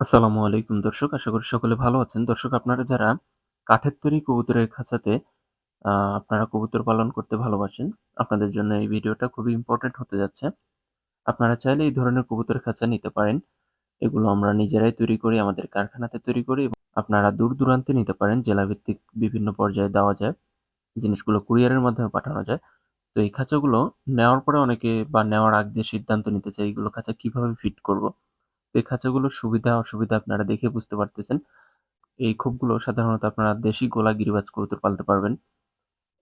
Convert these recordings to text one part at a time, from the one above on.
আসসালামু আলাইকুম দর্শক। আশা করি সকলে ভালো আছেন। দর্শক আপনারা যারা কাঠের তৈরি কবুতরের খাঁচাতে আপনারা কবুতর পালন করতে ভালোবাসেন, আপনাদের জন্য এই ভিডিওটা খুবই ইম্পোর্টেন্ট হতে যাচ্ছে। আপনারা চাইলে এই ধরনের কবুতরের খাঁচা নিতে পারেন। এগুলো আমরা নিজেরাই তৈরি করি, আমাদের কারখানাতে তৈরি করি এবং আপনারা দূর-দূরান্তে নিতে পারেন। জেলাভিত্তিক বিভিন্ন পর্যায়ে দেওয়া যায়। জিনিসগুলো কুরিয়ারের মাধ্যমে পাঠানো যায়। তো এই খাঁচাগুলো নেওয়ার পরে অনেকে বা নেওয়ার আগ দিয়ে সিদ্ধান্ত নিতে চাই এগুলো খাঁচা কীভাবে ফিট করব? এই খাঁচাগুলোর সুবিধা-অসুবিধা আপনারা দেখে বুঝতে পারতেছেন। এই খোপগুলো সাধারণত আপনারা দেশি গোলা গিরিবাজ কবুতর পালতে পারবেন।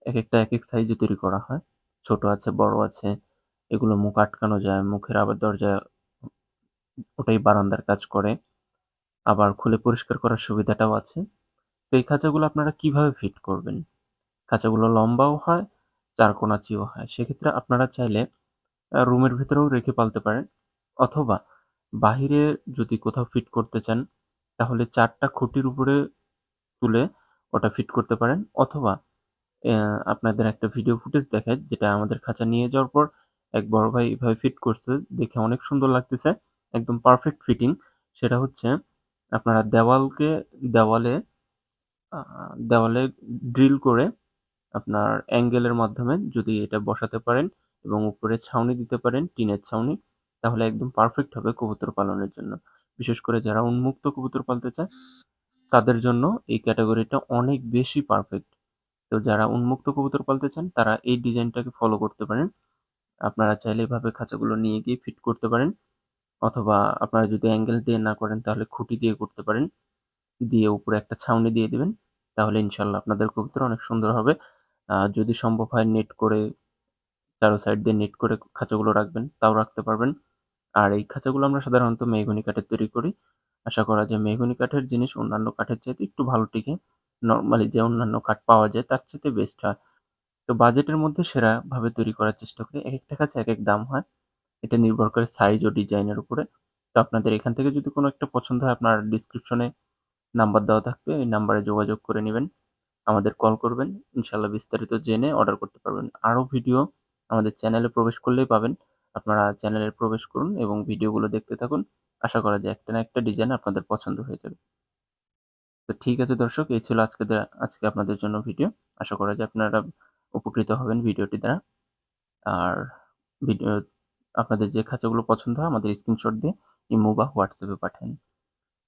এক একটা এক এক সাইজে তৈরি করা হয়। ছোট আছে, বড় আছে। এগুলো মুখ আটকানো যায়। মুখের আবার দরজা ওটাই বারান্দার কাজ করে। আবার খুলে পরিষ্কার করার সুবিধাটাও আছে। তো এই খাঁচাগুলো আপনারা কীভাবে ফিট করবেন? খাঁচাগুলো লম্বাও হয়, চারকোনাচিও হয়। সেক্ষেত্রে আপনারা চাইলে রুমের ভেতরেও রেখে পালতে পারেন অথবা বাহিরে যদি কোথাও ফিট করতে চান, তাহলে ৪ টা খুঁটির উপরে তুলে ওটা ফিট করতে পারেন অথবা আপনাদের একটা ভিডিও ফুটেজ দেখায় যেটা আমাদের খাঁচা নিয়ে যাওয়ার পর এক বড় ভাই এভাবে ফিট করছে। দেখে অনেক সুন্দর লাগতেছে। একদম পারফেক্ট ফিটিং। সেটা হচ্ছে আপনারা দেওয়ালকে দেওয়ালে দেওয়ালে ড্রিল করে আপনার অ্যাঙ্গেলের মাধ্যমে যদি এটা বসাতে পারেন এবং উপরে ছাউনি দিতে পারেন, টিনের ছাউনি, তাহলে একদম পারফেক্ট হবে কবুতর পালনের জন্য। বিশেষ করে যারা উন্মুক্ত কবুতর পালতে চায়, তাদের জন্য এই ক্যাটাগরিটা অনেক বেশি পারফেক্ট। তো যারা উন্মুক্ত কবুতর পালতে চান, তারা এই ডিজাইনটাকে ফলো করতে পারেন। আপনারা চাইলে এভাবে খাঁচাগুলো নিয়ে গিয়ে ফিট করতে পারেন অথবা আপনারা যদি অ্যাঙ্গেল দিয়ে না করেন, তাহলে খুঁটি দিয়ে করতে পারেন। দিয়ে উপরে একটা ছাউনি দিয়ে দিবেন। তাহলে ইনশাআল্লাহ আপনাদের কবুতর অনেক সুন্দর হবে। যদি সম্ভব হয় নেট করে চারো সাইড দিয়ে নেট করে খাঁচাগুলো রাখবেন, তাও রাখতে পারবেন। আর এই খাঁচাগুলো আমরা সাধারণত মেহগনি কাঠের তৈরি করি। আশা করা যায় মেহগনি কাঠের জিনিস অন্যান্য কাঠের চাইতে একটু ভালো টিকে। নরমালি যে অন্যান্য কাঠ পাওয়া যায় তার চাইতে বেস্ট হয়। তো বাজেটের মধ্যে সেরাভাবে তৈরি করার চেষ্টা করি। একেকটা খাঁচা এক দাম হয়। এটা নির্ভর করে সাইজ ও ডিজাইনের উপরে। তো আপনাদের এখান থেকে যদি কোনো একটা পছন্দ হয়, আপনার ডিসক্রিপশনে নাম্বার দেওয়া থাকবে। এই নাম্বারে যোগাযোগ করে নেবেন আমাদের কল করবেন। ইনশাআল্লাহ বিস্তারিত জেনে অর্ডার করতে পারবেন। আরও ভিডিও আমাদের চ্যানেলে প্রবেশ করলেই পাবেন। আপনারা চ্যানেলে প্রবেশ করুন এবং ভিডিওগুলো দেখতে থাকুন। আশা করা যায় একটা না একটা ডিজাইন আপনাদের পছন্দ হয়ে যাবে। তো ঠিক আছে দর্শক, এই ছিল আজকে আজকে আপনাদের জন্য ভিডিও। আশা করা যায় আপনারা উপকৃত হবেন ভিডিওটি দ্বারা। আর ভিডিও আপনাদের যে খাঁচাগুলো পছন্দ হয় আমাদের স্ক্রিনশট দিয়ে ইমো বা হোয়াটসঅ্যাপে পাঠান।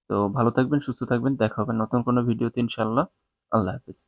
তো ভালো থাকবেন, সুস্থ থাকবেন। দেখা হবে নতুন কোনো ভিডিওতে ইনশাআল্লাহ। আল্লাহ হাফেজ।